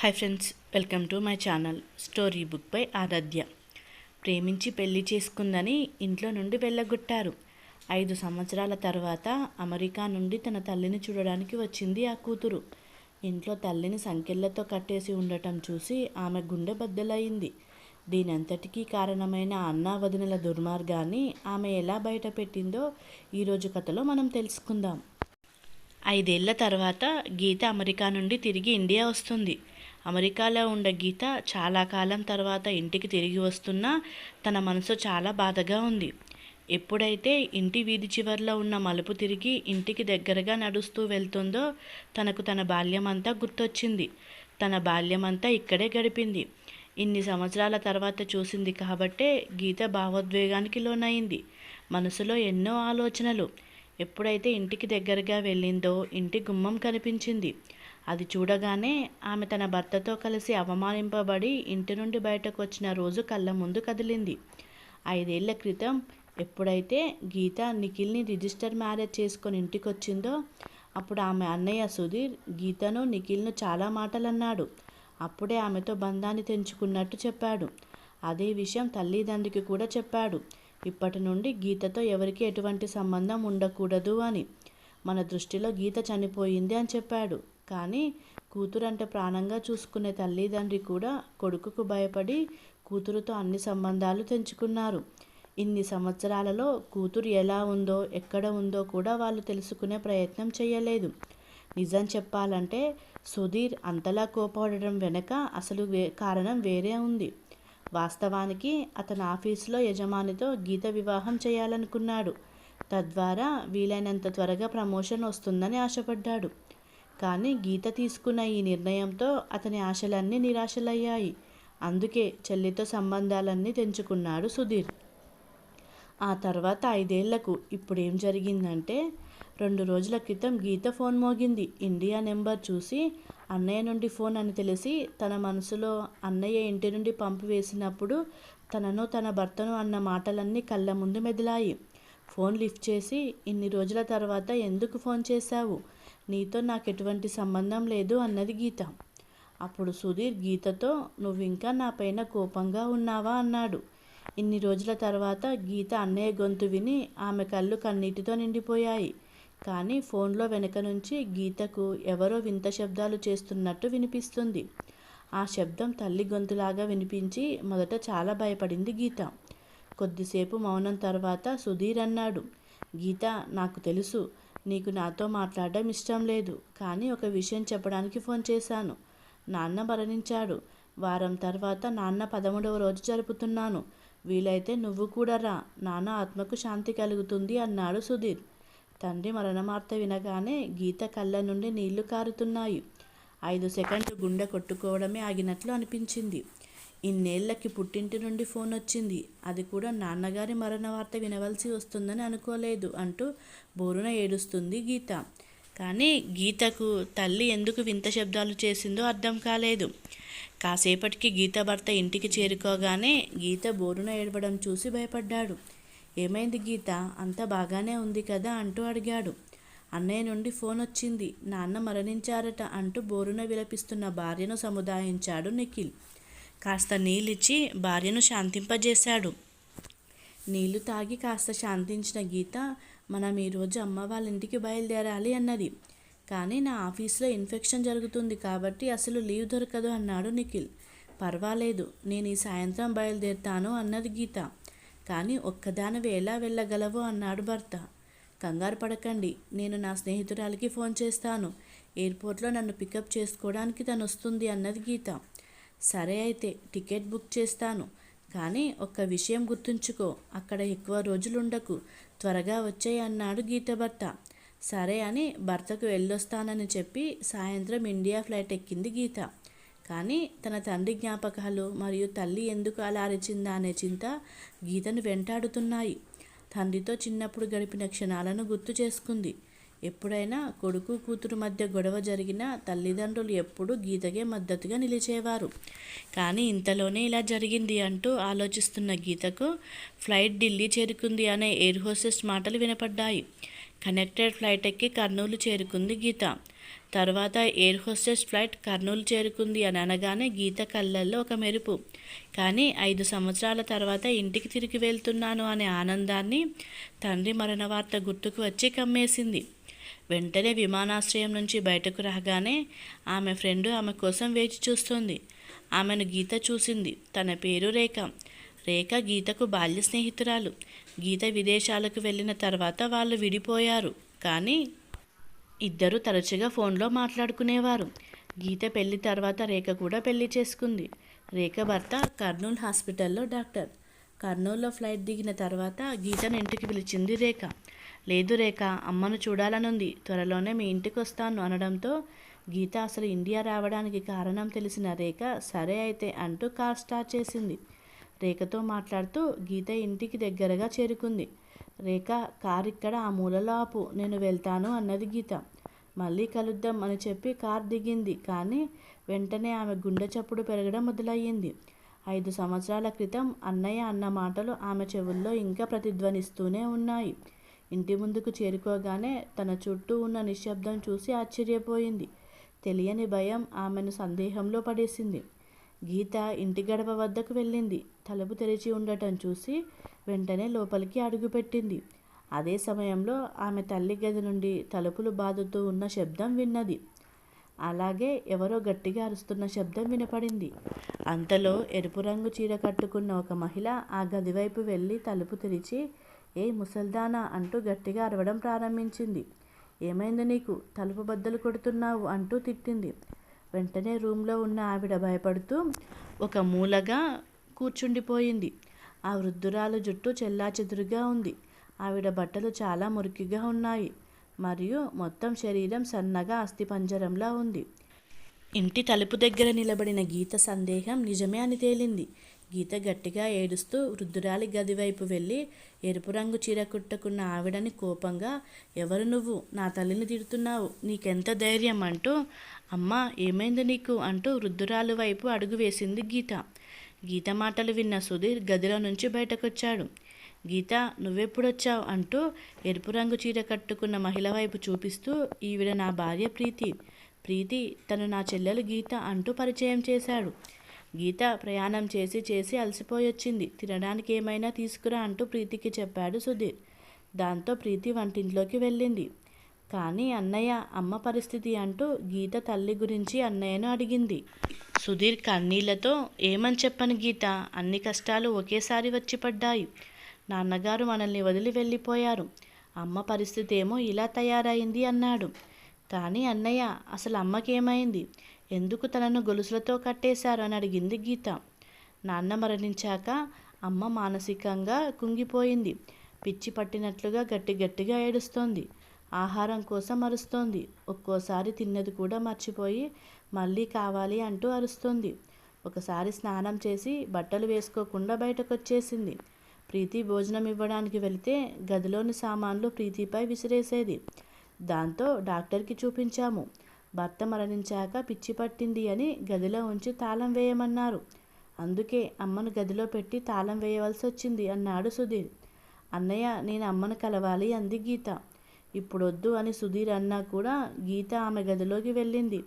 Hi friends welcome to my channel story book by Aradhya ప్రేమించి పెళ్ళి చేసుకుందని ఇంట్లో నుండి వెళ్ళగొట్టారు. ఐదు సంవత్సరాల తర్వాత అమెరికా నుండి తన తల్లిని చూడడానికి వచ్చింది ఆ కూతురు. ఇంట్లో తల్లిని సంకెళ్ళతో కట్టేసి ఉండటం చూసి ఆమె గుండె బద్దలయ్యింది. దీనంతటికీ కారణమైన అన్నా వదినల దుర్మార్గాన్ని ఆమె ఎలా బయటపెట్టిందో ఈరోజు కథలో మనం తెలుసుకుందాం. ఐదేళ్ళ తర్వాత గీత అమెరికా నుండి తిరిగి ఇండియా వస్తుంది. అమెరికాలో ఉన్న గీత చాలా కాలం తర్వాత ఇంటికి తిరిగి వస్తున్నా తన మనసు చాలా బాధగా ఉంది. ఎప్పుడైతే ఇంటి వీధి చివరిలో ఉన్న మలుపు తిరిగి ఇంటికి దగ్గరగా నడుస్తూ వెళ్తుందో తనకు తన బాల్యమంతా గుర్తొచ్చింది. తన బాల్యమంతా ఇక్కడే గడిపింది. ఇన్ని సంవత్సరాల తర్వాత చూసింది కాబట్టే గీత భావోద్వేగానికి లోనైంది. మనసులో ఎన్నో ఆలోచనలు. ఎప్పుడైతే ఇంటికి దగ్గరగా వెళ్ళిందో ఇంటి గుమ్మం కనిపించింది. అది చూడగానే ఆమె తన భర్తతో కలిసి అవమానింపబడి ఇంటి నుండి బయటకు వచ్చిన రోజు కళ్ళ ముందు కదిలింది. ఐదేళ్ళ క్రితం ఎప్పుడైతే గీత నిఖిల్ని రిజిస్టర్ మ్యారేజ్ చేసుకొని ఇంటికి వచ్చిందో అప్పుడు ఆమె అన్నయ్య సుధీర్ గీతను నిఖిల్ను చాలా మాటలు అన్నాడు అప్పుడే ఆమెతో బంధాన్ని తెంచుకున్నట్టు చెప్పాడు. అదే విషయం తల్లిదండ్రికి కూడా చెప్పాడు. ఇప్పటి నుండి గీతతో ఎవరికి ఎటువంటి సంబంధం ఉండకూడదు అని. మన దృష్టిలో గీత చనిపోయింది అని చెప్పాడు. కానీ కూతురంటే ప్రాణంగా చూసుకునే తల్లిదండ్రి కూడా కొడుకుకు భయపడి కూతురుతో అన్ని సంబంధాలు తెంచుకున్నారు. ఇన్ని సంవత్సరాలలో కూతురు ఎలా ఉందో ఎక్కడ ఉందో కూడా వాళ్ళు తెలుసుకునే ప్రయత్నం చేయలేదు. నిజం చెప్పాలంటే సుధీర్ అంతలా కోపడడం వెనక అసలు వే కారణం వేరే ఉంది. వాస్తవానికి అతను ఆఫీసులో యజమానితో గీత వివాహం చేయాలనుకున్నాడు. తద్వారా వీలైనంత త్వరగా ప్రమోషన్ వస్తుందని ఆశపడ్డాడు. కానీ గీత తీసుకున్న ఈ నిర్ణయంతో అతని ఆశలన్నీ నిరాశలయ్యాయి. అందుకే చెల్లితో సంబంధాలన్నీ తెంచుకున్నాడు సుధీర్. ఆ తర్వాత ఐదేళ్ళకు ఇప్పుడు ఏం జరిగిందంటే రెండు రోజుల క్రితం గీత ఫోన్ మోగింది. ఇండియా నెంబర్ చూసి అన్నయ్య నుండి ఫోన్ అని తెలిసి తన మనసులో అన్నయ్య ఇంటి నుండి పంపివేసినప్పుడు తనను తన భర్తను అన్న మాటలన్నీ కళ్ళ ముందు మెదిలాయి. ఫోన్ లిఫ్ట్ చేసి ఇన్ని రోజుల తర్వాత ఎందుకు ఫోన్ చేశావు? నీతో నాకు ఎటువంటి సంబంధం లేదు అన్నది గీత. అప్పుడు సుధీర్ గీతతో నువ్వు ఇంకా నా పైన కోపంగా ఉన్నావా? అన్నాడు. ఇన్ని రోజుల తర్వాత గీత అన్నయ్య గొంతు విని ఆమె కళ్ళు కన్నీటితో నిండిపోయాయి. కానీ ఫోన్లో వెనక నుంచి గీతకు ఎవరో వింత శబ్దాలు చేస్తున్నట్టు వినిపిస్తుంది. ఆ శబ్దం తల్లి గొంతులాగా వినిపించి మొదట చాలా భయపడింది గీత. కొద్దిసేపు మౌనం తర్వాత సుధీర్ అన్నాడు గీత నాకు తెలుసు. నీకు నాతో మాట్లాడడం ఇష్టం లేదు. కానీ ఒక విషయం చెప్పడానికి ఫోన్ చేశాను. నాన్న మరణించాడు. వారం తర్వాత నాన్న పదమూడవ రోజు జరుపుతున్నాను. వీలైతే నువ్వు కూడా రా. నాన్న ఆత్మకు శాంతి కలుగుతుంది అన్నాడు సుధీర్. తండ్రి మరణమార్త వినగానే గీత కళ్ళ నుండి నీళ్ళు కారుతున్నాయి. ఐదు సెకండ్లు గుండె కొట్టుకోవడమే ఆగినట్లు అనిపించింది. ఇన్నేళ్ళకి పుట్టింటి నుండి ఫోన్ వచ్చింది. అది కూడా నాన్నగారి మరణ వార్త వినవలసి వస్తుందని అనుకోలేదు అంటూ బోరున ఏడుస్తుంది గీత. కానీ గీతకు తల్లి ఎందుకు వింత శబ్దాలు చేసిందో అర్థం కాలేదు. కాసేపటికి గీత భర్త ఇంటికి చేరుకోగానే గీత బోరున ఏడవడం చూసి భయపడ్డాడు. ఏమైంది గీత? అంతా బాగానే ఉంది కదా అంటూ అడిగాడు. అన్నయ్య నుండి ఫోన్ వచ్చింది. నాన్న మరణించారట అంటూ బోరున విలపిస్తున్న భార్యను సముదాయించాడు నిఖిల్. కాస్త నీళ్ళిచ్చి భార్యను శాంతింపజేశాడు. నీళ్ళు తాగి కాస్త శాంతించిన గీత మనం ఈరోజు అమ్మ వాళ్ళ ఇంటికి బయలుదేరాలి అన్నది. కానీ నా ఆఫీస్లో ఇన్ఫెక్షన్ జరుగుతుంది కాబట్టి అసలు లీవ్ దొరకదు అన్నాడు నిఖిల్. పర్వాలేదు నేను ఈ సాయంత్రం బయలుదేరుతాను అన్నది గీత. కానీ ఒక్కదానివి ఎలా వెళ్ళగలవో అన్నాడు భర్త. కంగారు పడకండి నేను నా స్నేహితురాలికి ఫోన్ చేస్తాను. ఎయిర్పోర్ట్లో నన్ను పికప్ చేసుకోవడానికి తను వస్తుంది అన్నది గీత. సరే అయితే టికెట్ బుక్ చేస్తాను. కానీ ఒక్క విషయం గుర్తుంచుకో అక్కడ ఎక్కువ రోజులుండకు. త్వరగా వచ్చాయి అన్నాడు గీత భర్త సరే అని భర్తకు వెళ్ళొస్తానని చెప్పి సాయంత్రం ఇండియా ఫ్లైట్ ఎక్కింది గీత. కానీ తన తండ్రి జ్ఞాపకాలు మరియు తల్లి ఎందుకు అలా అరిచిందా అనే చింత గీతను వెంటాడుతున్నాయి. తండ్రితో చిన్నప్పుడు గడిపిన క్షణాలను గుర్తు చేసుకుంది. ఎప్పుడైనా కొడుకు కూతురు మధ్య గొడవ జరిగినా తల్లిదండ్రులు ఎప్పుడూ గీతకే మద్దతుగా నిలిచేవారు. కానీ ఇంతలోనే ఇలా జరిగింది అంటూ ఆలోచిస్తున్న గీతకు ఫ్లైట్ ఢిల్లీ చేరుకుంది అనే ఎయిర్ హోస్టెస్ మాటలు వినపడ్డాయి. కనెక్టెడ్ ఫ్లైట్ ఎక్కి కర్నూలు చేరుకుంది గీత. తర్వాత ఎయిర్ హోస్టెస్ ఫ్లైట్ కర్నూలు చేరుకుంది అని అనగానే గీత కళ్ళల్లో ఒక మెరుపు. కానీ ఐదు సంవత్సరాల తర్వాత ఇంటికి తిరిగి వెళ్తున్నాను అనే ఆనందాన్ని తండ్రి మరణ వార్త గుర్తుకు వచ్చి కమ్మేసింది. వెంటనే విమానాశ్రయం నుంచి బయటకు రాగానే ఆమె ఫ్రెండ్ ఆమె కోసం వేచి చూస్తుంది. ఆమెను గీత చూసింది. తన పేరు రేఖ. రేఖ గీతకు బాల్య స్నేహితురాలు. గీత విదేశాలకు వెళ్ళిన తర్వాత వాళ్ళు విడిపోయారు. కానీ ఇద్దరు తరచుగా ఫోన్లో మాట్లాడుకునేవారు. గీత పెళ్ళి తర్వాత రేఖ కూడా పెళ్ళి చేసుకుంది. రేఖ భర్త కర్నూలు హాస్పిటల్లో డాక్టర్. కర్నూలులో ఫ్లైట్ దిగిన తర్వాత గీతను ఇంటికి పిలిచింది రేఖ. లేదు రేఖ అమ్మను చూడాలనుంది. త్వరలోనే మీ ఇంటికి వస్తాను అనడంతో గీత అసలు ఇండియా రావడానికి కారణం తెలిసిన రేఖ సరే అయితే అంటూ కార్ స్టార్ట్ చేసింది. రేఖతో మాట్లాడుతూ గీత ఇంటికి దగ్గరగా చేరుకుంది. రేఖ కార్ ఇక్కడ ఆ మూలలో ఆపు నేను వెళ్తాను అన్నది గీత. మళ్ళీ కలుద్దాం అని చెప్పి కార్ దిగింది కానీ వెంటనే ఆమె గుండె చప్పుడు పెరగడం మొదలయ్యింది. ఐదు సంవత్సరాల క్రితం అన్నయ్య అన్న మాటలు ఆమె చెవుల్లో ఇంకా ప్రతిధ్వనిస్తూనే ఉన్నాయి. ఇంటి ముందుకు చేరుకోగానే తన చుట్టూ ఉన్న నిశ్శబ్దం చూసి ఆశ్చర్యపోయింది. తెలియని భయం ఆమెను సందేహంలో పడేసింది. గీత ఇంటి గడప వద్దకు వెళ్ళింది. తలుపు తెరిచి ఉండటం చూసి వెంటనే లోపలికి అడుగుపెట్టింది. అదే సమయంలో ఆమె తల్లి గది నుండి తలుపులు బాదుతూ ఉన్న శబ్దం విన్నది. అలాగే ఎవరో గట్టిగా అరుస్తున్న శబ్దం వినపడింది. అంతలో ఎరుపు రంగు చీర కట్టుకున్న ఒక మహిళ ఆ గది వైపు వెళ్ళి తలుపు తెరిచి ఏ ముసల్దానా అంటూ గట్టిగా అరవడం ప్రారంభించింది. ఏమైంది నీకు? తలుపు బద్దలు కొడుతున్నావు అంటూ తిట్టింది. వెంటనే రూమ్లో ఉన్న ఆవిడ భయపడుతూ ఒక మూలగా కూర్చుండిపోయింది. ఆ వృద్ధురాలు జుట్టు చెల్లాచెదురుగా ఉంది. ఆవిడ బట్టలు చాలా మురికిగా ఉన్నాయి. మరియు మొత్తం శరీరం సన్నగా అస్థిపంజరంలా ఉంది. ఇంటి తలుపు దగ్గర నిలబడిన గీత సందేహం నిజమే అని తేలింది. గీత గట్టిగా ఏడుస్తూ వృద్ధురాలి గది వైపు వెళ్ళి ఎరుపు రంగు చీర కుట్టుకున్న ఆవిడని కోపంగా ఎవరు నువ్వు? నా తల్లిని తిడుతున్నావు. నీకెంత ధైర్యం? అంటూ అమ్మ ఏమైంది నీకు? అంటూ వృద్ధురాలు వైపు అడుగు వేసింది గీత. గీత మాటలు విన్న సుధీర్ గదిలో నుంచి బయటకొచ్చాడు. గీత నువ్వెప్పుడొచ్చావు? అంటూ ఎరుపు రంగు చీర కట్టుకున్న మహిళ వైపు చూపిస్తూ ఈవిడ నా భార్య ప్రీతి. ప్రీతి తను నా చెల్లెలు గీత అంటూ పరిచయం చేశాడు. గీత ప్రయాణం చేసి చేసి అలసిపోయొచ్చింది. తినడానికి ఏమైనా తీసుకురా అంటూ ప్రీతికి చెప్పాడు సుధీర్. దాంతో ప్రీతి వంటింట్లోకి వెళ్ళింది. కానీ అన్నయ్య అమ్మ పరిస్థితి అంటూ గీత తల్లి గురించి అన్నయ్యను అడిగింది. సుధీర్ కన్నీళ్ళతో ఏమని చెప్పను గీత? అన్ని కష్టాలు ఒకేసారి వచ్చి పడ్డాయి. నాన్నగారు మనల్ని వదిలి వెళ్ళిపోయారు. అమ్మ పరిస్థితి ఏమో ఇలా తయారైంది అన్నాడు. కానీ అన్నయ్య అసలు అమ్మకేమైంది? ఎందుకు తనను గొలుసులతో కట్టేశారు అని అడిగింది గీత. నాన్న మరణించాక అమ్మ మానసికంగా కుంగిపోయింది. పిచ్చి పట్టినట్లుగా గట్టి గట్టిగా ఏడుస్తోంది. ఆహారం కోసం అరుస్తోంది. ఒక్కోసారి తిన్నది కూడా మర్చిపోయి మళ్ళీ కావాలి అంటూ అరుస్తోంది. ఒకసారి స్నానం చేసి బట్టలు వేసుకోకుండా బయటకు వచ్చేసింది ప్రీతి భోజనం ఇవ్వడానికి వెళితే గదిలోని సామాన్లు ప్రీతిపై విసిరేసేది. దాంతో డాక్టర్కి చూపించాము. భర్త మరణించాక పిచ్చి పట్టింది అని గదిలో ఉంచి తాళం వేయమన్నారు. అందుకే అమ్మను గదిలో పెట్టి తాళం వేయవలసి వచ్చింది అన్నాడు సుధీర్. అన్నయ్య నేను అమ్మను కలవాలి అంది గీత. ఇప్పుడొద్దు అని సుధీర్ అన్నా కూడా గీత ఆమె గదిలోకి వెళ్ళింది.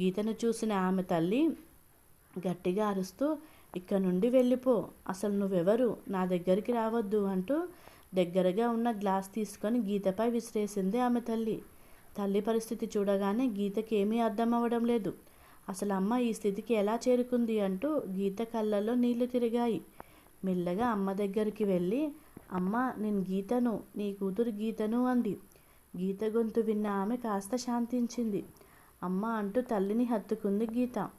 గీతను చూసిన ఆమె తల్లి గట్టిగా అరుస్తూ ఇక్కడ నుండి వెళ్ళిపో. అసలు నువ్వెవరు? నా దగ్గరికి రావద్దు అంటూ దగ్గరగా ఉన్న గ్లాస్ తీసుకొని గీతపై విసిరేసింది ఆమె తల్లి. తల్లి పరిస్థితి చూడగానే గీతకి ఏమీ అర్థం లేదు. అసలు అమ్మ ఈ స్థితికి ఎలా చేరుకుంది అంటూ గీత కళ్ళల్లో నీళ్ళు తిరిగాయి. మెల్లగా అమ్మ దగ్గరికి వెళ్ళి అమ్మ నేను గీతను నీ కూతురు గీతను అంది. గీత గొంతు విన్న ఆమె కాస్త శాంతించింది. అమ్మ అంటూ తల్లిని హత్తుకుంది గీత.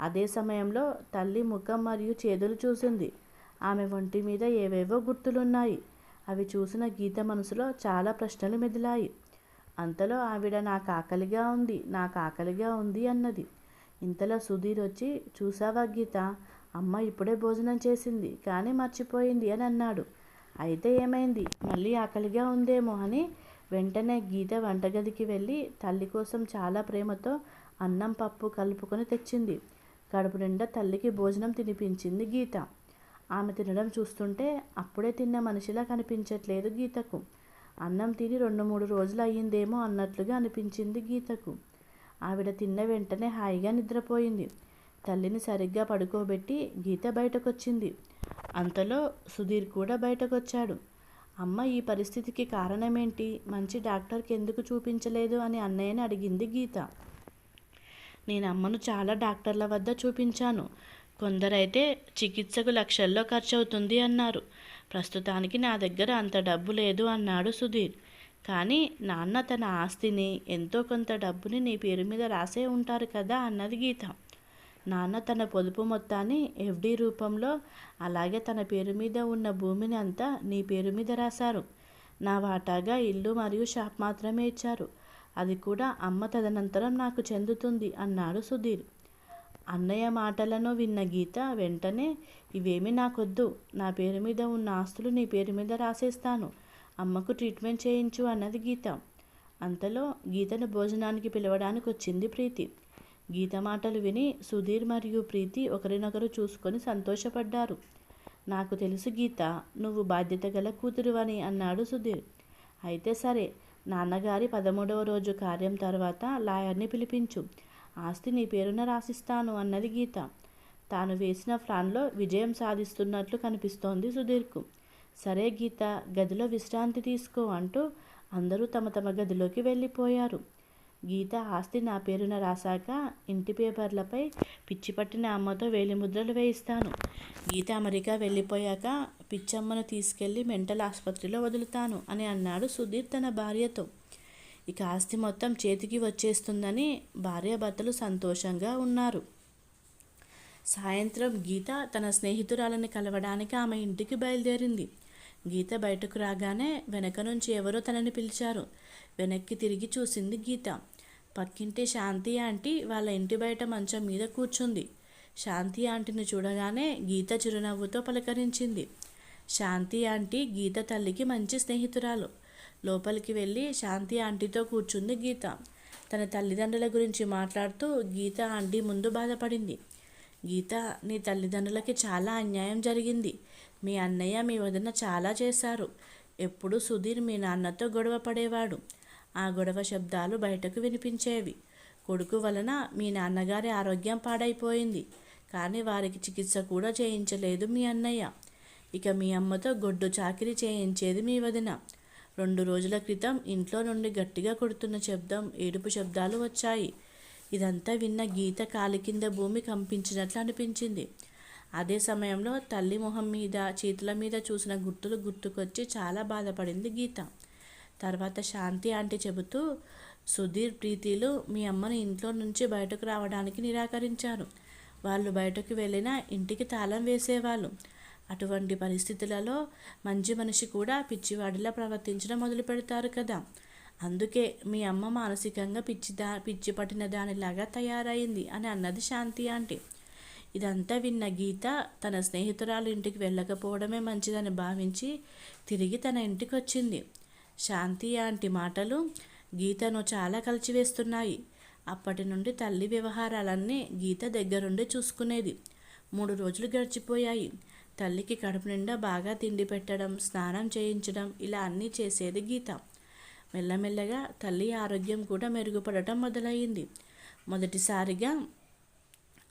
అదే సమయంలో తల్లి ముఖం మరియు చేతులు చూసింది. ఆమె ఒంటి మీద ఏవేవో గుర్తులున్నాయి. అవి చూసిన గీత మనసులో చాలా ప్రశ్నలు మెదిలాయి. అంతలో ఆవిడ నాకు ఆకలిగా ఉంది నాకు ఆకలిగా ఉంది అన్నది. ఇంతలో సుధీర్ వచ్చి చూసావా గీత అమ్మ ఇప్పుడే భోజనం చేసింది కానీ మర్చిపోయింది అని అన్నాడు. అయితే ఏమైంది? మళ్ళీ ఆకలిగా ఉందేమో అని వెంటనే గీత వంటగదికి వెళ్ళి తల్లి కోసం చాలా ప్రేమతో అన్నం పప్పు కలుపుకొని తెచ్చింది. కడుపు నిండా తల్లికి భోజనం తినిపించింది గీత. ఆమె తినడం చూస్తుంటే అప్పుడే తిన్న మనిషిలా కనిపించట్లేదు గీతకు. అన్నం తిని రెండు మూడు రోజులు అయ్యిందేమో అన్నట్లుగా అనిపించింది గీతకు. ఆవిడ తిన్న వెంటనే హాయిగా నిద్రపోయింది. తల్లిని సరిగ్గా పడుకోబెట్టి గీత బయటకొచ్చింది. అంతలో సుధీర్ కూడా బయటకొచ్చాడు. అమ్మ ఈ పరిస్థితికి కారణమేంటి? మంచి డాక్టర్కి ఎందుకు చూపించలేదు అని అన్నయ్యని అడిగింది గీత. నేను అమ్మను చాలా డాక్టర్ల వద్ద చూపించాను. కొందరైతే చికిత్సకు లక్షల్లో ఖర్చు అవుతుంది అన్నారు. ప్రస్తుతానికి నా దగ్గర అంత డబ్బు లేదు అన్నాడు సుధీర్. కానీ నాన్న తన ఆస్తిని ఎంతో కొంత డబ్బుని నీ పేరు మీద రాసే ఉంటారు కదా అన్నది గీత. నాన్న తన పొదుపు మొత్తాన్ని ఎఫ్డి రూపంలో అలాగే తన పేరు మీద ఉన్న భూమిని అంతా నీ పేరు మీద రాశారు. నా వాటాగా ఇల్లు మరియు షాప్ మాత్రమే ఇచ్చారు. అది కూడా అమ్మ తదనంతరం నాకు చెందుతుంది అన్నాడు సుధీర్. అన్నయ్య మాటలను విన్న గీత వెంటనే ఇవేమీ నాకొద్దు. నా పేరు మీద ఉన్న ఆస్తులు నీ పేరు మీద రాసేస్తాను. అమ్మకు ట్రీట్మెంట్ చేయించు అన్నది గీత. అంతలో గీతను భోజనానికి పిలవడానికి వచ్చింది ప్రీతి. గీత మాటలు విని సుధీర్ మరియు ప్రీతి ఒకరినొకరు చూసుకొని సంతోషపడ్డారు. నాకు తెలుసు గీత నువ్వు బాధ్యత గల కూతురువని అన్నాడు సుధీర్. అయితే సరే నాన్నగారి పదమూడవ రోజు కార్యం తర్వాత లాయర్ని పిలిపించు. ఆస్తి నీ పేరున రాసిస్తాను అన్నది గీత. తాను వేసిన ప్లాన్లో విజయం సాధిస్తున్నట్లు కనిపిస్తోంది సుధీర్కు సరే గీత గదిలో విశ్రాంతి తీసుకో అంటూ అందరూ తమ తమ గదిలోకి వెళ్ళిపోయారు. గీత ఆస్తి నా పేరున రాశాక ఇంటి పేపర్లపై పిచ్చి పట్టిన అమ్మతో వేలిముద్రలు వేయిస్తాను. గీత అమెరికా వెళ్ళిపోయాక పిచ్చమ్మను తీసుకెళ్ళి మెంటల్ ఆసుపత్రిలో వదులుతాను అని అన్నాడు సుధీర్ తన భార్యతో. ఇక ఆస్తి మొత్తం చేతికి వచ్చేస్తుందని భార్యాభర్తలు సంతోషంగా ఉన్నారు. సాయంత్రం గీత తన స్నేహితురాలని కలవడానికి ఆమె ఇంటికి బయలుదేరింది. గీత బయటకు రాగానే వెనక నుంచి ఎవరో తనని పిలిచారు. వెనక్కి తిరిగి చూసింది గీత. పక్కింటి శాంతి ఆంటీ వాళ్ళ ఇంటి బయట మంచం మీద కూర్చుంది. శాంతి ఆంటీని చూడగానే గీత చిరునవ్వుతో పలకరించింది. శాంతి ఆంటీ గీత తల్లికి మంచి స్నేహితురాలు. లోపలికి వెళ్ళి శాంతి ఆంటీతో కూర్చుంది గీత. తన తల్లిదండ్రుల గురించి మాట్లాడుతూ గీత ఆంటీ ముందు బాధపడింది. గీత నీ తల్లిదండ్రులకి చాలా అన్యాయం జరిగింది. మీ అన్నయ్య మీ వదిన చాలా చేశారు. ఎప్పుడు సుధీర్ మీ నాన్నతో గొడవ పడేవాడు. ఆ గొడవ శబ్దాలు బయటకు వినిపించేవి. కొడుకు వలన మీ నాన్నగారి ఆరోగ్యం పాడైపోయింది. కానీ వారికి చికిత్స కూడా చేయించలేదు మీ అన్నయ్య. ఇక మీ అమ్మతో గొడ్డు చాకిరి చేయించేది మీ వదిన. రెండు రోజుల క్రితం ఇంట్లో నుండి గట్టిగా కొడుతున్న శబ్దం ఏడుపు శబ్దాలు వచ్చాయి. ఇదంతా విన్న గీత కాలి కింద భూమి కంపించినట్లు అనిపించింది. అదే సమయంలో తల్లి మొహం మీద చేతుల మీద చూసిన గుర్తులు గుర్తుకొచ్చి చాలా బాధపడింది గీత. తర్వాత శాంతి ఆంటీ చెబుతూ సుధీర్ ప్రీతిలు మీ అమ్మని ఇంట్లో నుంచి బయటకు రావడానికి నిరాకరించారు. వాళ్ళు బయటకు వెళ్ళినా ఇంటికి తాళం వేసేవాళ్ళు. అటువంటి పరిస్థితులలో మంచి మనిషి కూడా పిచ్చివాడిలా ప్రవర్తించడం మొదలు పెడతారు కదా. అందుకే మీ అమ్మ మానసికంగా పిచ్చి దా పిచ్చి పట్టిన దానిలాగా తయారైంది అని అన్నది శాంతి ఆంటీ. ఇదంతా విన్న గీత తన స్నేహితురాలు ఇంటికి వెళ్ళకపోవడమే మంచిదని భావించి తిరిగి తన ఇంటికి వచ్చింది శాంతి ఆంటీ మాటలు గీతను చాలా కలిచివేస్తున్నాయి. అప్పటి నుండి తల్లి వ్యవహారాలన్నీ గీత దగ్గరుండి చూసుకునేది. మూడు రోజులు గడిచిపోయాయి. తల్లికి కడుపు నిండా బాగా తిండి పెట్టడం స్నానం చేయించడం ఇలా అన్నీ చేసేది గీత. మెల్లమెల్లగా తల్లి ఆరోగ్యం కూడా మెరుగుపడటం మొదలయ్యింది. మొదటిసారిగా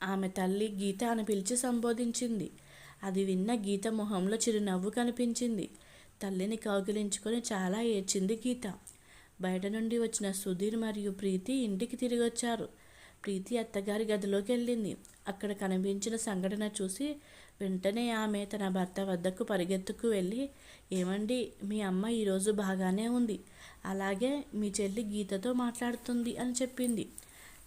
ఆమె తల్లి గీత అని పిలిచి సంబోధించింది. అది విన్న గీత మొహంలో చిరునవ్వు కనిపించింది. తల్లిని కౌగిలించుకొని చాలా ఏడ్చింది గీత. బయట నుండి వచ్చిన సుధీర్ మరియు ప్రీతి ఇంటికి తిరిగి వచ్చారు ప్రీతి అత్తగారి గదిలోకి వెళ్ళింది అక్కడ కనిపించిన సంఘటన చూసి వెంటనే ఆమె తన భర్త వద్దకు పరిగెత్తుకు వెళ్ళి ఏమండి మీ అమ్మ ఈరోజు బాగానే ఉంది. అలాగే మీ చెల్లి గీతతో మాట్లాడుతుంది అని చెప్పింది.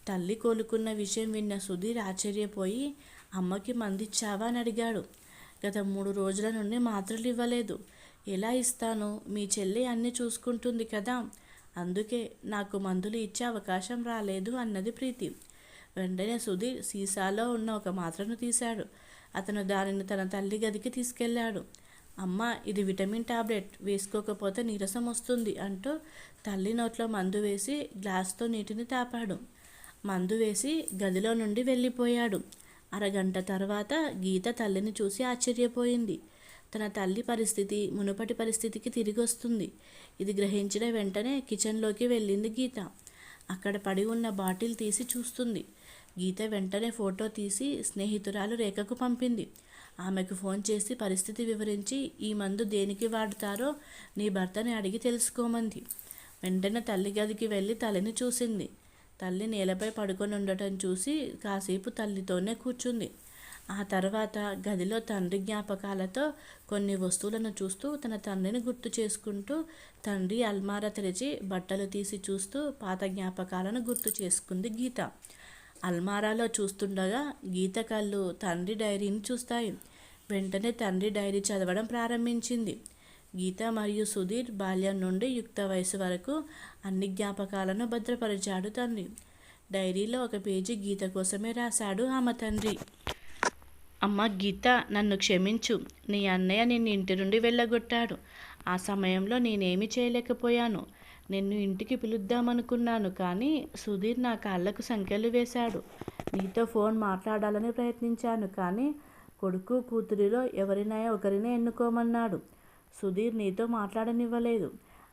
తల్లి కోలుకున్న విషయం విన్న సుధీర్ ఆశ్చర్యపోయి అమ్మకి మందిచ్చావా? అని అడిగాడు. గత మూడు రోజుల నుండి మాత్రలు ఇవ్వలేదు ఎలా ఇస్తాను? మీ చెల్లి అన్నీ చూసుకుంటుంది కదా. అందుకే నాకు మందులు ఇచ్చే అవకాశం రాలేదు అన్నది ప్రీతి. వెంటనే సుధీర్ సీసాలో ఉన్న ఒక మాత్రను తీశాడు. అతను దానిని తన తల్లి గదికి తీసుకెళ్ళాడు. అమ్మ ఇది విటమిన్ టాబ్లెట్ వేసుకోకపోతే నీరసం వస్తుంది అంటూ తల్లి నోట్లో మందు వేసి గ్లాస్తో నీటిని తాపాడు. మందు వేసి గదిలో నుండి వెళ్ళిపోయాడు. అరగంట తర్వాత గీత తల్లిని చూసి ఆశ్చర్యపోయింది. తన తల్లి పరిస్థితి మునుపటి పరిస్థితికి తిరిగి వస్తుంది. ఇది గ్రహించిన వెంటనే కిచెన్లోకి వెళ్ళింది గీత. అక్కడ పడి ఉన్న బాటిల్ తీసి చూస్తుంది. గీత వెంటనే ఫోటో తీసి స్నేహితురాలు రేఖకు పంపింది. ఆమెకు ఫోన్ చేసి పరిస్థితి వివరించి ఈ మందు దేనికి వాడతారో నీ భర్తని అడిగి తెలుసుకోమంది. వెంటనే తల్లి గదికి వెళ్ళి తల్లిని చూసింది. తల్లి నేలపై పడుకొని ఉండటం చూసి కాసేపు తల్లితోనే కూర్చుంది. ఆ తర్వాత గదిలో తండ్రి జ్ఞాపకాలతో కొన్ని వస్తువులను చూస్తూ తన తండ్రిని గుర్తు చేసుకుంటూ తండ్రి అల్మారా తెరిచి బట్టలు తీసి చూస్తూ పాత జ్ఞాపకాలను గుర్తు చేసుకుంది గీత. అల్మారాలో చూస్తుండగా గీత కళ్ళు తండ్రి డైరీని చూస్తాయి. వెంటనే తండ్రి డైరీ చదవడం ప్రారంభించింది. గీత మరియు సుధీర్ బాల్యం నుండి యుక్త వయసు వరకు అన్ని జ్ఞాపకాలను భద్రపరిచాడు తండ్రి. డైరీలో ఒక పేజీ గీత కోసమే రాశాడు ఆమె తండ్రి. అమ్మ గీత నన్ను క్షమించు. నీ అన్నయ్య నిన్ను ఇంటి నుండి వెళ్ళగొట్టాడు. ఆ సమయంలో నేనేమి చేయలేకపోయాను. నిన్ను ఇంటికి పిలుద్దామనుకున్నాను కానీ సుధీర్ నా కాళ్ళకు సంఖ్యలు వేశాడు. నీతో ఫోన్ మాట్లాడాలని ప్రయత్నించాను కానీ కొడుకు కూతురిలో ఎవరినైనా ఒకరినే ఎన్నుకోమన్నాడు. సుధీర్ నీతో మాట్లాడనివ్వలేదు.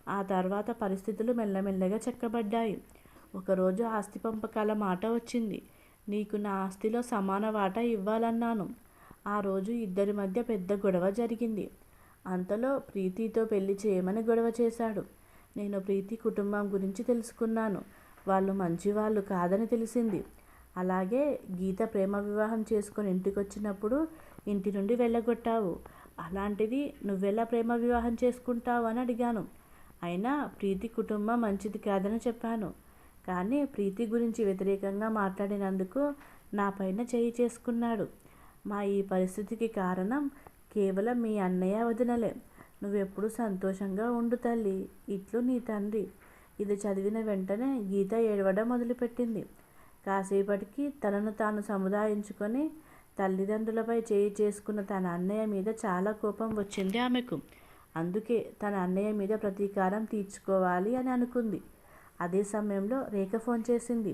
ఆ తర్వాత పరిస్థితులు మెల్లమెల్లగా చెక్కబడ్డాయి. ఒకరోజు ఆస్తి పంపకాల మాట వచ్చింది. నీకు నా ఆస్తిలో సమాన వాటా ఇవ్వాలన్నాను. ఆ రోజు ఇద్దరి మధ్య పెద్ద గొడవ జరిగింది. అంతలో ప్రీతితో పెళ్ళి చేయమని గొడవ చేశాడు. నేను ప్రీతి కుటుంబం గురించి తెలుసుకున్నాను. వాళ్ళు మంచివాళ్ళు కాదని తెలిసింది. అలాగే గీత ప్రేమ వివాహం చేసుకొని ఇంటికి వచ్చినప్పుడు ఇంటి నుండి వెళ్ళగొట్టావు. అలాంటిది నువ్వెలా ప్రేమ వివాహం చేసుకుంటావు అని అడిగాను. అయినా ప్రీతి కుటుంబం మంచిది కాదని చెప్పాను. కానీ ప్రీతి గురించి వ్యతిరేకంగా మాట్లాడినందుకు నా పైన చేయి చేసుకున్నాడు. మా ఈ పరిస్థితికి కారణం కేవలం మీ అన్నయ్య వదినలే. నువ్వెప్పుడు సంతోషంగా ఉండు తల్లి. ఇట్లు నీ తండ్రి. ఇది చదివిన వెంటనే గీత ఏడవడం మొదలుపెట్టింది. కాసేపటికి తనను తాను సముదాయించుకొని తల్లిదండ్రులపై చేయి చేసుకున్న తన అన్నయ్య మీద చాలా కోపం వచ్చింది ఆమెకు. అందుకే తన అన్నయ్య మీద ప్రతీకారం తీర్చుకోవాలి అని అనుకుంది. అదే సమయంలో రేఖ ఫోన్ చేసింది.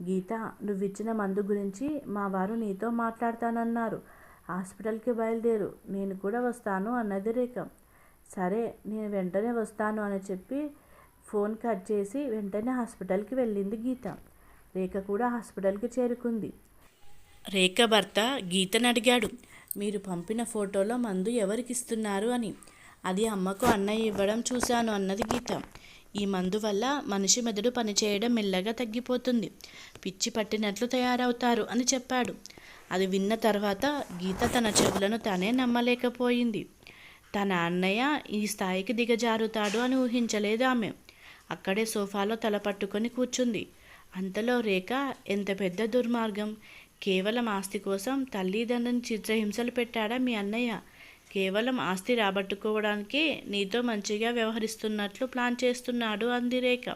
గీత నువ్విచ్చిన మందు గురించి మా వారు నీతో మాట్లాడతానన్నారు. హాస్పిటల్కి బయలుదేరు. నేను కూడా వస్తాను అన్నది రేఖ. సరే నేను వెంటనే వస్తాను అని చెప్పి ఫోన్ కట్ చేసి వెంటనే హాస్పిటల్కి వెళ్ళింది గీత. రేఖ కూడా హాస్పిటల్కి చేరుకుంది. రేఖ భర్త గీతను అడిగాడు మీరు పంపిన ఫోటోలో మందు ఎవరికి ఇస్తున్నారు అని. అది అమ్మకు అన్నయ్య ఇవ్వడం చూశాను అన్నది గీత. ఈ మందు వల్ల మనిషి మెదడు పనిచేయడం మెల్లగా తగ్గిపోతుంది. పిచ్చి పట్టినట్లు తయారవుతారు అని చెప్పాడు. అది విన్న తర్వాత గీత తన చెవులను తానే నమ్మలేకపోయింది. తన అన్నయ్య ఈ స్థాయికి దిగజారుతాడు అని ఊహించలేదు ఆమె. అక్కడే సోఫాలో తల పట్టుకొని కూర్చుంది. అంతలో రేఖ ఎంత పెద్ద దుర్మార్గం. కేవలం ఆస్తి కోసం తల్లిదండ్రుని చిత్రహింసలు పెట్టాడా మీ అన్నయ్య? కేవలం ఆస్తి రాబట్టుకోవడానికి నీతో మంచిగా వ్యవహరిస్తున్నట్లు ప్లాన్ చేస్తున్నాడు అంది రేఖ.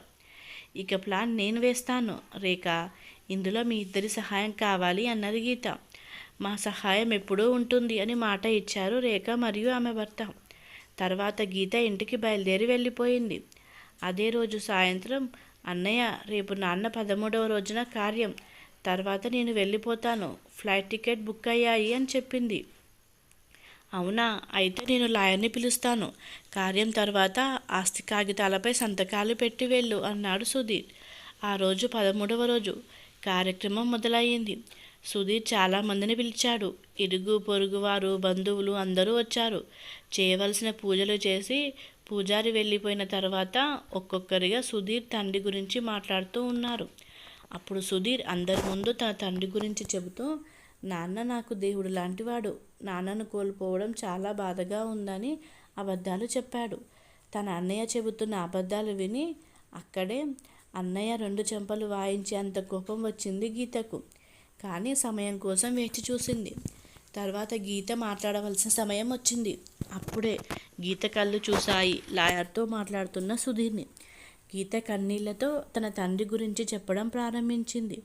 ఇక ప్లాన్ నేను వేస్తాను. రేఖ ఇందులో మీ ఇద్దరి సహాయం కావాలి అన్నది గీత. మా సహాయం ఎప్పుడూ ఉంటుంది అని మాట ఇచ్చారు రేఖ మరియు ఆమె భర్త. తర్వాత గీత ఇంటికి బయలుదేరి వెళ్ళిపోయింది. అదే రోజు సాయంత్రం అన్నయ్య రేపు నాన్న పదమూడవ రోజున కార్యం. తర్వాత నేను వెళ్ళిపోతాను. ఫ్లైట్ టికెట్ బుక్ అయ్యాయి అని చెప్పింది. అవునా? అయితే నేను లాయర్ని పిలుస్తాను. కార్యం తర్వాత ఆస్తి కాగితాలపై సంతకాలు పెట్టి వెళ్ళు అన్నాడు సుధీర్. ఆ రోజు పదమూడవ రోజు కార్యక్రమం మొదలయ్యింది. సుధీర్ చాలామందిని పిలిచాడు. ఇరుగు పొరుగు వారు బంధువులు అందరూ వచ్చారు. చేయవలసిన పూజలు చేసి పూజారి వెళ్ళిపోయిన తర్వాత ఒక్కొక్కరిగా సుధీర్ తండ్రి గురించి మాట్లాడుతూ ఉన్నారు. అప్పుడు సుధీర్ అందరి ముందు తన తండ్రి గురించి చెబుతూ నాన్న నాకు దేవుడు లాంటివాడు. నాన్నను కోల్పోవడం చాలా బాధగా ఉందని అబద్ధాలు చెప్పాడు. తన అన్నయ్య చెబుతున్న అబద్ధాలు విని అక్కడే అన్నయ్య రెండు చెంపలు వాయించేంత కోపం వచ్చింది గీతకు. కానీ సమయం కోసం వేచి చూసింది. తర్వాత గీత మాట్లాడవలసిన సమయం వచ్చింది. అప్పుడే గీత కళ్ళు చూశాయి. లాయర్తో మాట్లాడుతున్న సుధీర్ని. గీత కన్నీళ్ళతో తన తండ్రి గురించి చెప్పడం ప్రారంభించింది.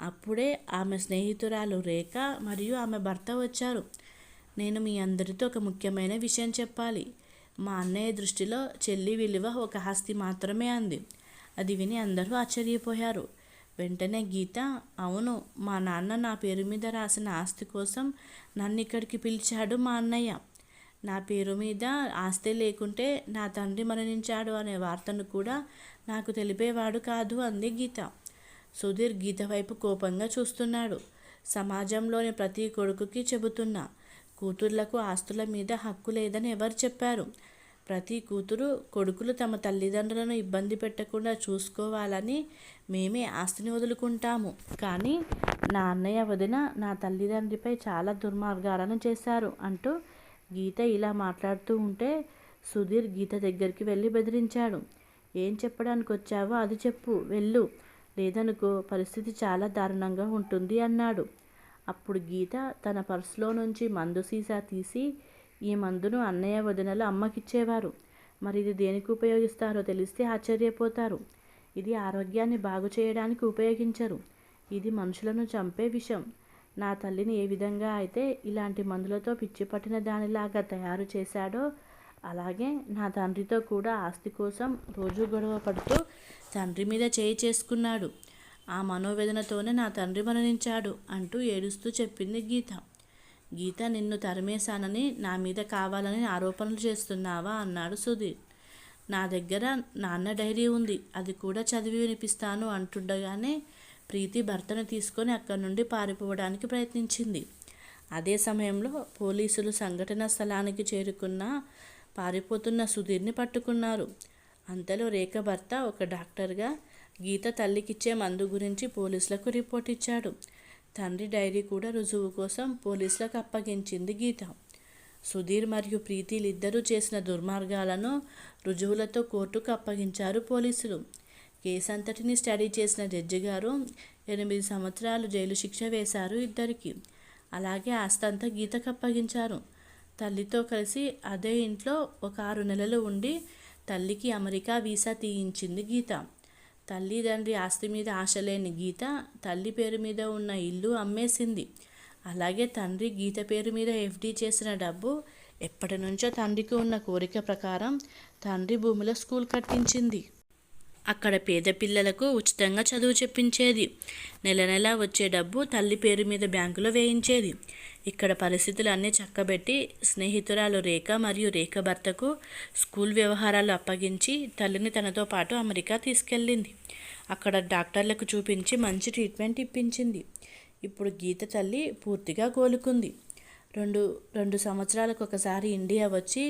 అప్పుడే ఆమె స్నేహితురాలు రేఖ మరియు ఆమె భర్త వచ్చారు. నేను మీ అందరితో ఒక ముఖ్యమైన విషయం చెప్పాలి. మా అన్నయ్య దృష్టిలో చెల్లి విలువ ఒక ఆస్తి మాత్రమే అంది. అది విని అందరూ ఆశ్చర్యపోయారు. వెంటనే గీత అవును మా నాన్న నా పేరు మీద రాసిన ఆస్తి కోసం నన్ను ఇక్కడికి పిలిచాడు మా అన్నయ్య. నా పేరు మీద ఆస్తి లేకుంటే నా తండ్రి మరణించాడు అనే వార్తను కూడా నాకు తెలిపేవాడు కాదు అంది గీత. సుధీర్ గీత వైపు కోపంగా చూస్తున్నాడు. సమాజంలోని ప్రతి కొడుకుకి చెబుతున్నా కూతుర్లకు ఆస్తుల మీద హక్కు లేదని ఎవరు చెప్పారు? ప్రతి కూతురు కొడుకులు తమ తల్లిదండ్రులను ఇబ్బంది పెట్టకుండా చూసుకోవాలని మేమే ఆస్తిని వదులుకుంటాము. కానీ నా అన్నయ్య వదిన నా తల్లిదండ్రిపై చాలా దుర్మార్గాలను చేశారు అంటూ గీత ఇలా మాట్లాడుతూ ఉంటే సుధీర్ గీత దగ్గరికి వెళ్ళి బెదిరించాడు. ఏం చెప్పడానికి వచ్చావో అది చెప్పు వెళ్ళు. లేదనుకో పరిస్థితి చాలా దారుణంగా ఉంటుంది అన్నాడు. అప్పుడు గీత తన పర్సులో నుంచి మందు సీసా తీసి ఈ మందును అన్నయ్య వదినలు అమ్మకిచ్చేవారు. మరి ఇది దేనికి ఉపయోగిస్తారో తెలిస్తే ఆశ్చర్యపోతారు. ఇది ఆరోగ్యాన్ని బాగు చేయడానికి ఉపయోగించరు. ఇది మనుషులను చంపే విషం. నా తల్లిని ఏ విధంగా అయితే ఇలాంటి మందులతో పిచ్చి పట్టిన దానిలాగా తయారు చేశాడో అలాగే నా తండ్రితో కూడా ఆస్తి కోసం రోజు గొడవ పడుతూ తండ్రి మీద చేయి చేసుకున్నాడు. ఆ మనోవేదనతోనే నా తండ్రి మరణించాడు అంటూ ఏడుస్తూ చెప్పింది గీత. గీత నిన్ను తరిమేశానని నా మీద కావాలని ఆరోపణలు చేస్తున్నావా? అన్నాడు సుధీర్. నా దగ్గర నాన్న డైరీ ఉంది అది కూడా చదివి వినిపిస్తాను అంటుండగానే ప్రీతి భర్తను తీసుకొని అక్కడి నుండి పారిపోవడానికి ప్రయత్నించింది. అదే సమయంలో పోలీసులు సంఘటన స్థలానికి చేరుకున్న పారిపోతున్న సుధీర్ని పట్టుకున్నారు. అంతలో రేఖ భర్త ఒక డాక్టర్గా గీత తల్లికిచ్చే మందు గురించి పోలీసులకు రిపోర్ట్ ఇచ్చాడు. తండ్రి డైరీ కూడా రుజువు కోసం పోలీసులకు అప్పగించింది గీత. సుధీర్ మరియు ప్రీతిలిద్దరూ చేసిన దుర్మార్గాలను రుజువులతో కోర్టుకు అప్పగించారు పోలీసులు. కేసంతటిని స్టడీ చేసిన జడ్జి గారు ఎనిమిది సంవత్సరాలు జైలు శిక్ష వేశారు ఇద్దరికి. అలాగే ఆస్తంతా గీతకు అప్పగించారు. తల్లితో కలిసి అదే ఇంట్లో ఒక ఆరు నెలలు ఉండి తల్లికి అమెరికా వీసా తీయించింది గీత. తల్లిదండ్రి ఆస్తి మీద ఆశ లేని గీత తల్లి పేరు మీద ఉన్న ఇల్లు అమ్మేసింది. అలాగే తండ్రి గీత పేరు మీద ఎఫ్డి చేసిన డబ్బు ఎప్పటి నుంచో తండ్రికి ఉన్న కోరిక ప్రకారం తండ్రి భూమిలో స్కూల్ కట్టించింది. అక్కడ పేద పిల్లలకు ఉచితంగా చదువు చెప్పించేది. నెల నెల వచ్చే డబ్బు తల్లి పేరు మీద బ్యాంకులో వేయించేది. ఇక్కడ పరిస్థితులు అన్నీ చక్కబెట్టి స్నేహితురాలు రేఖ మరియు రేఖ భర్తకు స్కూల్ వ్యవహారాలు అప్పగించి తల్లిని తనతో పాటు అమెరికా తీసుకెళ్ళింది. అక్కడ డాక్టర్లకు చూపించి మంచి ట్రీట్మెంట్ ఇప్పించింది. ఇప్పుడు గీత తల్లి పూర్తిగా కోలుకుంది రెండు రెండు సంవత్సరాలకు ఒకసారి ఇండియా వచ్చి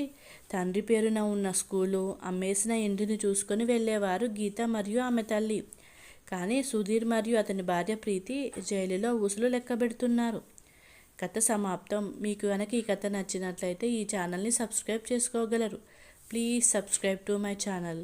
తండ్రి పేరున ఉన్న స్కూలు అమ్మేసిన ఇంటిని చూసుకొని వెళ్ళేవారు గీత మరియు ఆమె తల్లి. కానీ సుధీర్ మరియు అతని భార్య ప్రీతి జైలులో ఊసులు లెక్కబెడుతున్నారు. కథ సమాప్తం. మీకు కనుక ఈ కథ నచ్చినట్లయితే ఈ ఛానల్ని సబ్స్క్రైబ్ చేసుకోగలరు. Please subscribe to my channel.